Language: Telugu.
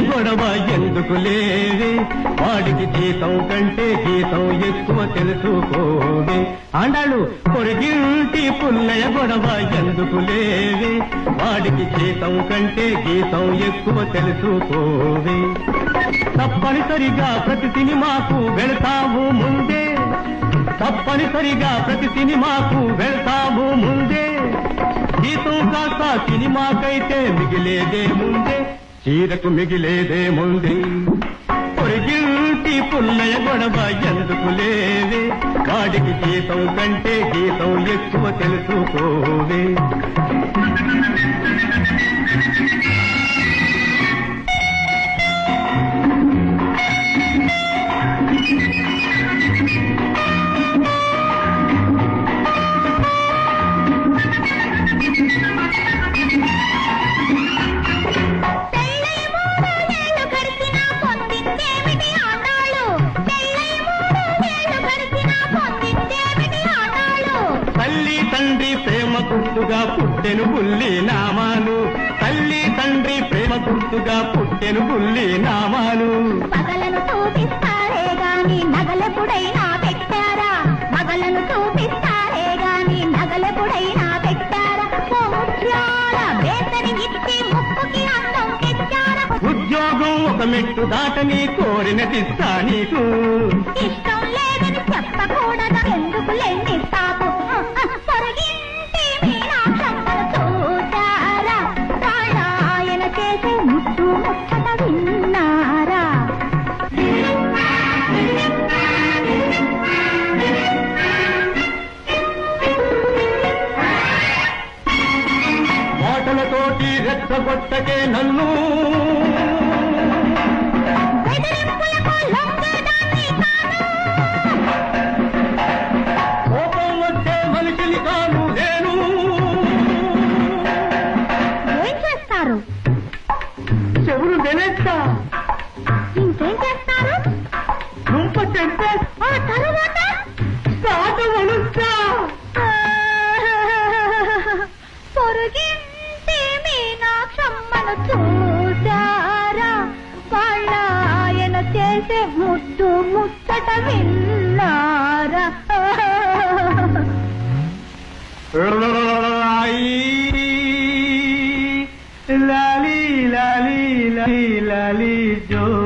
గొడవ ఎందుకు లేవే వాడికి జీతం కంటే గీతం ఎక్కువ తెలుసుకోవే. ఆండాళ్ళు పొరిగింటి పుల్లయ గొడవ ఎందుకు లేవే వాడికి జీతం కంటే గీతం ఎక్కువ తెలుసుకోవే. తప్పనిసరిగా ప్రతి సినిమాకు వెళతాము ముందే. తప్పనిసరిగా ప్రతి సినిమాకు వెళ్తాము ముందే. గీతం కాస్త సినిమాకైతే మిగిలేదే ముందే. చీరకు మిగిలేదే ముందే. పొరిగింటి పుల్లయ గొడవ ఎందుకు లేవే? వాడికి జీతం కంటే గీతం ఎక్కువ తెలుసుకోవే. గుర్తుగా పుట్టెను బుల్లి నామాలు. తల్లి తండ్రి ప్రేమ గుర్తుగా పుట్టెను బుల్లి నామాలు. పగలను చూపిస్తారే గాని నగలెప్పుడైనా పెట్టారా? మగలను చూపిస్తారే గాని నగలెప్పుడైనా పెట్టారా? ఉద్యోగం ఒక మెట్టు దాటని కోరినదిస్తా నీకు. ఇష్టం లేదని చెప్పకూడదు? ఎందుకు లేని తాపు చేసే ముచ్చట విన్నారా? మాటలతోటి రెచ్చగొట్టకే నన్ను వెనెస్తా ఇంకేం చేస్తారు దుంప ఆ తరువాత? తాట వలుస్తా పొరుగింటి మీనాక్షమ్మను చూసారా వాళ్ళ ఆయన చేసే ముద్దు ముచ్చట విన్నారా? la li yo.